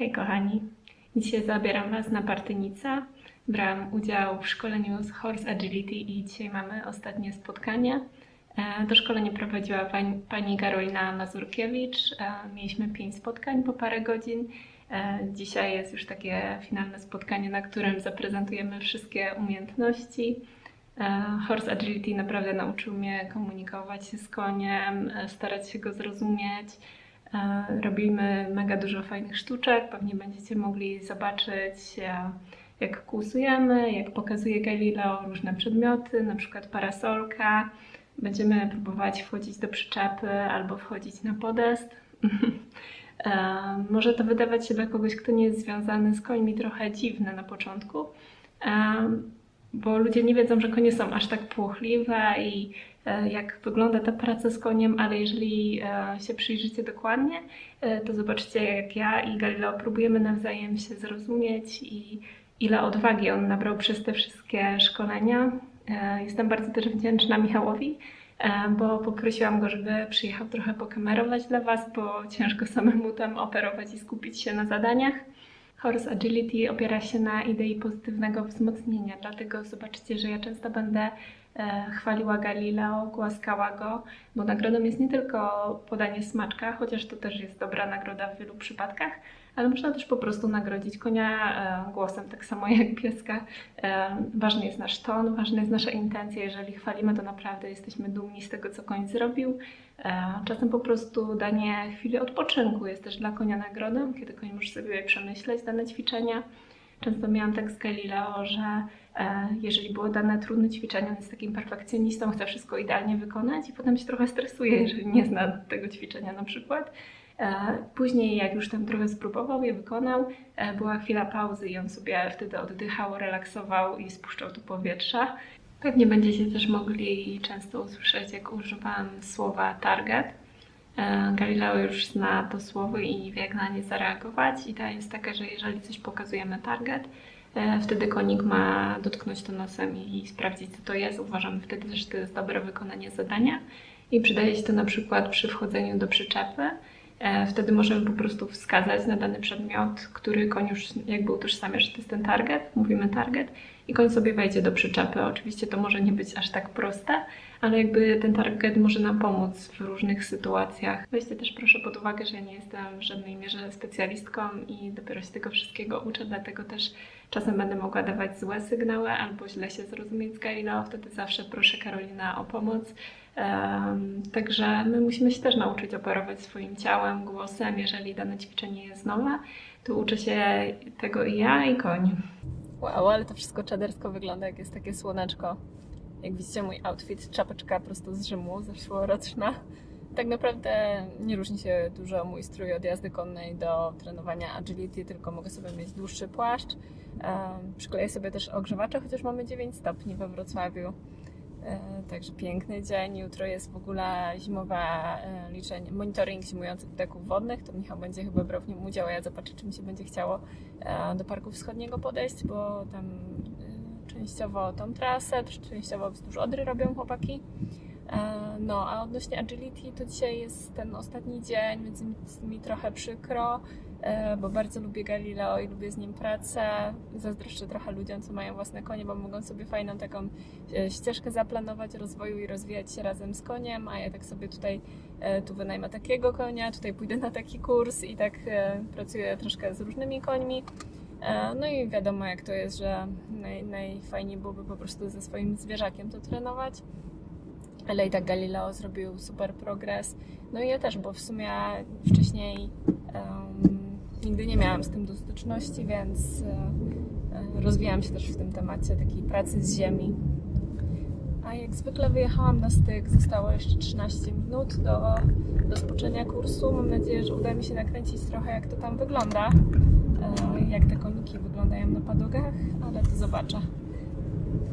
Hej kochani, dzisiaj zabieram Was na Partynica. Brałam udział w szkoleniu z Horse Agility i dzisiaj mamy ostatnie spotkanie. E, To szkolenie prowadziła pani, Karolina Mazurkiewicz. E, Mieliśmy pięć spotkań po parę godzin. E, Dzisiaj jest już takie finalne spotkanie, na którym zaprezentujemy wszystkie umiejętności. Horse Agility naprawdę nauczył mnie komunikować się z koniem, starać się go zrozumieć. Robimy mega dużo fajnych sztuczek. Pewnie będziecie mogli zobaczyć, e, jak kłusujemy, jak pokazuje Galileo różne przedmioty, na przykład parasolka. Będziemy próbować wchodzić do przyczepy albo wchodzić na podest. E, Może to wydawać się dla kogoś, kto nie jest związany z końmi, trochę dziwne na początku, e, bo ludzie nie wiedzą, że konie są aż tak płochliwe i jak wygląda ta praca z koniem, ale jeżeli e, się przyjrzycie dokładnie, e, to zobaczycie, jak ja i Galileo próbujemy nawzajem się zrozumieć i ile odwagi on nabrał przez te wszystkie szkolenia. E, Jestem bardzo też wdzięczna Michałowi, e, bo poprosiłam go, żeby przyjechał trochę pokamerować dla Was, bo ciężko samemu tam operować i skupić się na zadaniach. Horse Agility opiera się na idei pozytywnego wzmocnienia, dlatego zobaczycie, że ja często będę e, chwaliła Galileo, głaskała go, bo nagrodą jest nie tylko podanie smaczka, chociaż to też jest dobra nagroda w wielu przypadkach, ale można też po prostu nagrodzić konia e, głosem, tak samo jak pieska. E, ważny jest nasz ton, ważna jest nasza intencja. Jeżeli chwalimy, to naprawdę jesteśmy dumni z tego, co koń zrobił. E, czasem po prostu danie chwili odpoczynku jest też dla konia nagrodą, kiedy koń może sobie przemyśleć dane ćwiczenia. Często miałam tak z Galileo, że e, jeżeli było dane trudne ćwiczenie, on jest takim perfekcjonistą, chce wszystko idealnie wykonać i potem się trochę stresuje, jeżeli nie zna tego ćwiczenia na przykład. E, Później, jak już tam trochę spróbował, je wykonał, e, była chwila pauzy i on sobie wtedy oddychał, relaksował i spuszczał tu powietrza. Pewnie będziecie też mogli często usłyszeć, jak używam słowa target. E, Galileo już zna to słowo i wie, jak na nie zareagować. I jest taka, że jeżeli coś pokazujemy target, e, wtedy konik ma dotknąć to nosem i sprawdzić, co to jest. Uważam wtedy, że to jest dobre wykonanie zadania. I przydaje się to na przykład przy wchodzeniu do przyczepy. E, Wtedy możemy po prostu wskazać na dany przedmiot, który koń już jakby utożsamia, że to jest ten target, mówimy target i koń sobie wejdzie do przyczepy. Oczywiście to może nie być aż tak proste, ale jakby ten target może nam pomóc w różnych sytuacjach. Weźcie też proszę pod uwagę, że ja nie jestem w żadnej mierze specjalistką i dopiero się tego wszystkiego uczę, dlatego też czasem będę mogła dawać złe sygnały albo źle się zrozumieć z Galileo, wtedy zawsze proszę Karolina o pomoc. Em, Także my musimy się też nauczyć operować swoim ciałem, głosem. Jeżeli dane ćwiczenie jest nowe, to uczę się tego i ja, i koń. Wow, ale to wszystko czadersko wygląda, jak jest takie słoneczko. Jak widzicie, mój outfit, czapeczka prosto z Rzymu, zeszłoroczna. Tak naprawdę nie różni się dużo mój strój od jazdy konnej do trenowania agility, tylko mogę sobie mieć dłuższy płaszcz. Przykleję sobie też ogrzewacze, chociaż mamy 9 stopni we Wrocławiu. E, Także piękny dzień. Jutro jest w ogóle zimowe e, liczenie, monitoring zimujących ptaków wodnych. To Michał będzie chyba brał w nim udział, a ja zobaczę, czy mi się będzie chciało e, do Parku Wschodniego podejść, bo tam częściowo tą trasę, częściowo wzdłuż Odry robią chłopaki. E, No, a odnośnie agility, to dzisiaj jest ten ostatni dzień, więc mi trochę przykro, e, bo bardzo lubię Galileo i lubię z nim pracę. Zazdroszczę trochę ludziom, co mają własne konie, bo mogą sobie fajną taką e, ścieżkę zaplanować rozwoju i rozwijać się razem z koniem, a ja tak sobie tutaj tu wynajmę takiego konia, tutaj pójdę na taki kurs i tak pracuję troszkę z różnymi końmi. No i wiadomo jak to jest, że naj, najfajniej byłoby po prostu ze swoim zwierzakiem to trenować. I tak Galileo zrobił super progres. No i ja też, bo w sumie wcześniej em, nigdy nie miałam z tym do styczności, więc e, rozwijałam się też w tym temacie takiej pracy z ziemi. A jak zwykle wyjechałam na styk, zostało jeszcze 13 minut do rozpoczęcia kursu. Mam nadzieję, że uda mi się nakręcić trochę jak to tam wygląda, e, jak te koniki wyglądają na padogach, ale to zobaczę.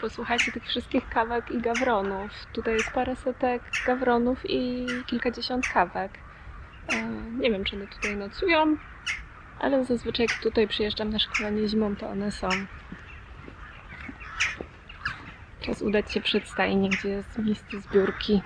Posłuchajcie tych wszystkich kawek i gawronów. Tutaj jest parę setek gawronów i kilkadziesiąt kawek. E, Nie wiem, czy one tutaj nocują, ale zazwyczaj jak tutaj przyjeżdżam na szkolenie zimą, to one są. Czas udać się przed stajnię, gdzie jest miejsce zbiórki.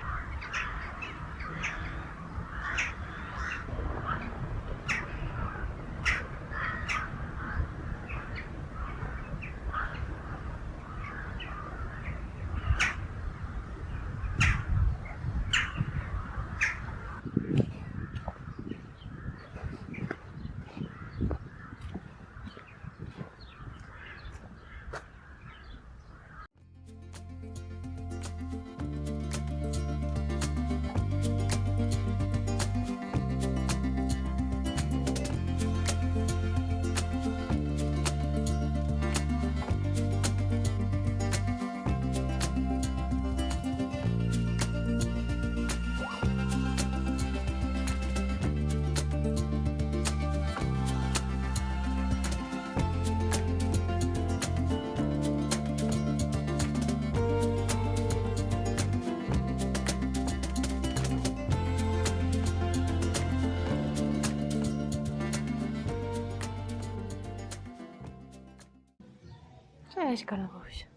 Cześć, Galowuś.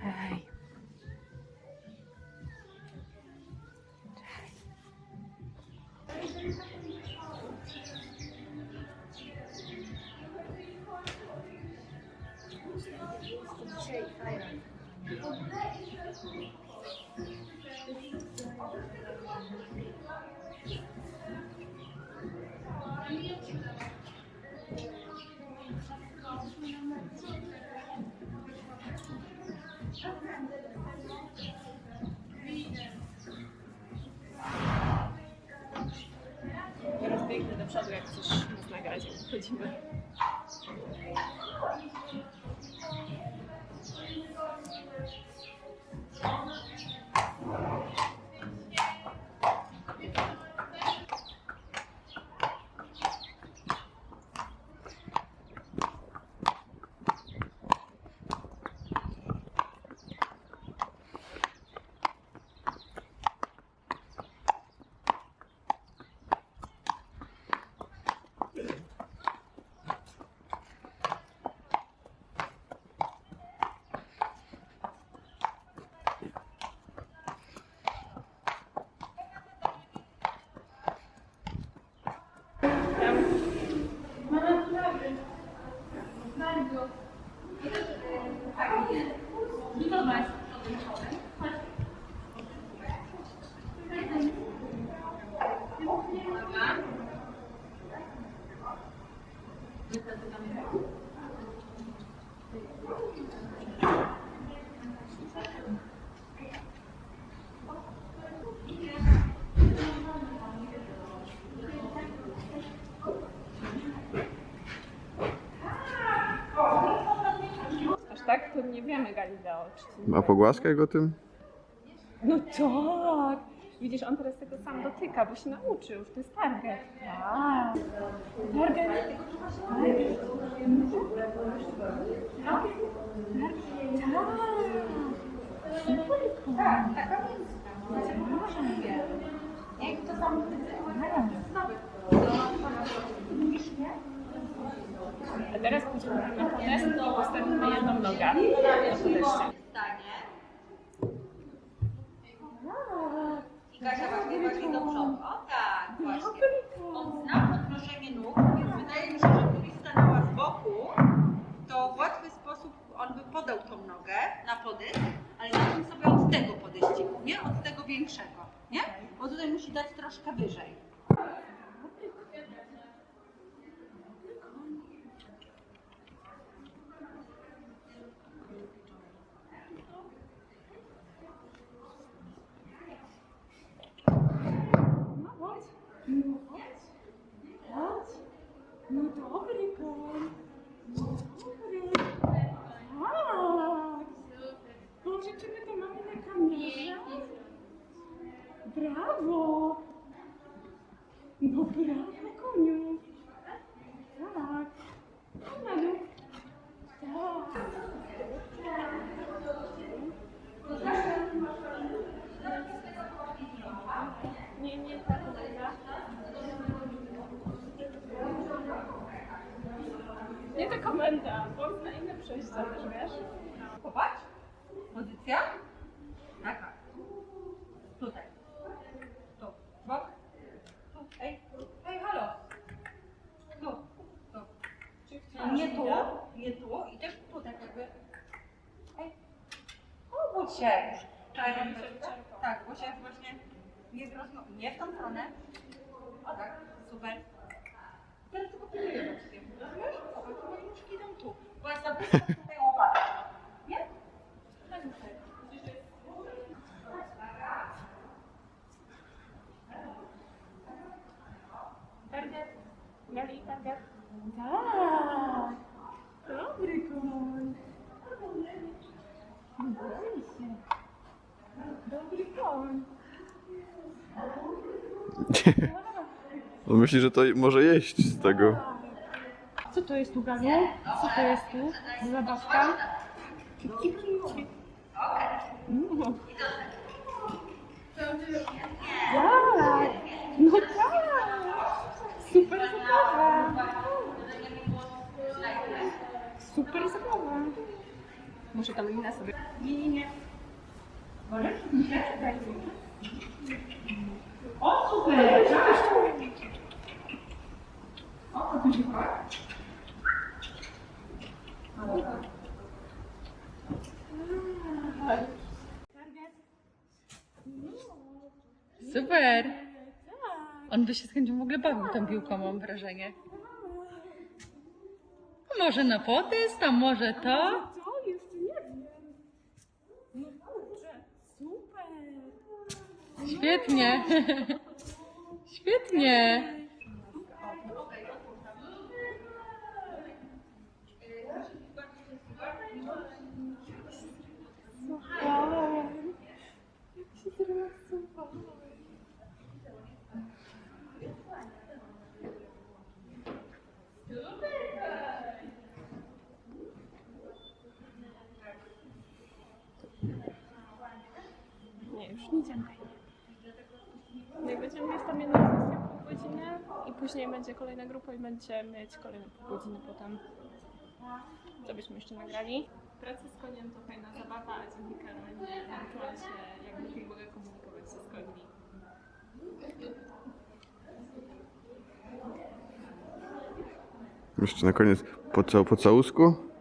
Hej. Teraz 情。Tak? To nie wiemy, Galileo. Czy ty... A pogłaskaj go tym? No tak! Widzisz, on teraz tego sam dotyka, bo się nauczył, już to jest target. Tak. Target. A teraz pójdziemy na podest i postawimy jedną nogę na podeście. I Kasia właśnie bardziej do przodu. O tak, właśnie. On zna Mm-hmm. Target. Gali, target. Tak. Dobry. On myśli, że to może jeść z tego. Co to jest tu? Co to jest tu? Zabawka? No. Tak! Super zabawa! Super zabawa! Muszę tam linę sobie... Nie, nie, nie. Możesz? O, super! Tak. O, to tu się chodzi. Super! On by się z chęcią w ogóle bawił tą piłką, mam wrażenie. A może na potest, a może to? To jeszcze nie wiem. No kurczę, super. Świetnie! Świetnie! Nie, już nie idziemy. Jak będziemy mieć tam jedną sesję pół godziny i później będzie kolejna grupa i będziemy mieć kolejne pół godziny potem. Co byśmy jeszcze nagrali? Praca z koniem to fajna zabawa, a dzięki Karolinie nauczyłam się jak lepiej mogę komunikować się z końmi. Jeszcze na koniec po, po całusku?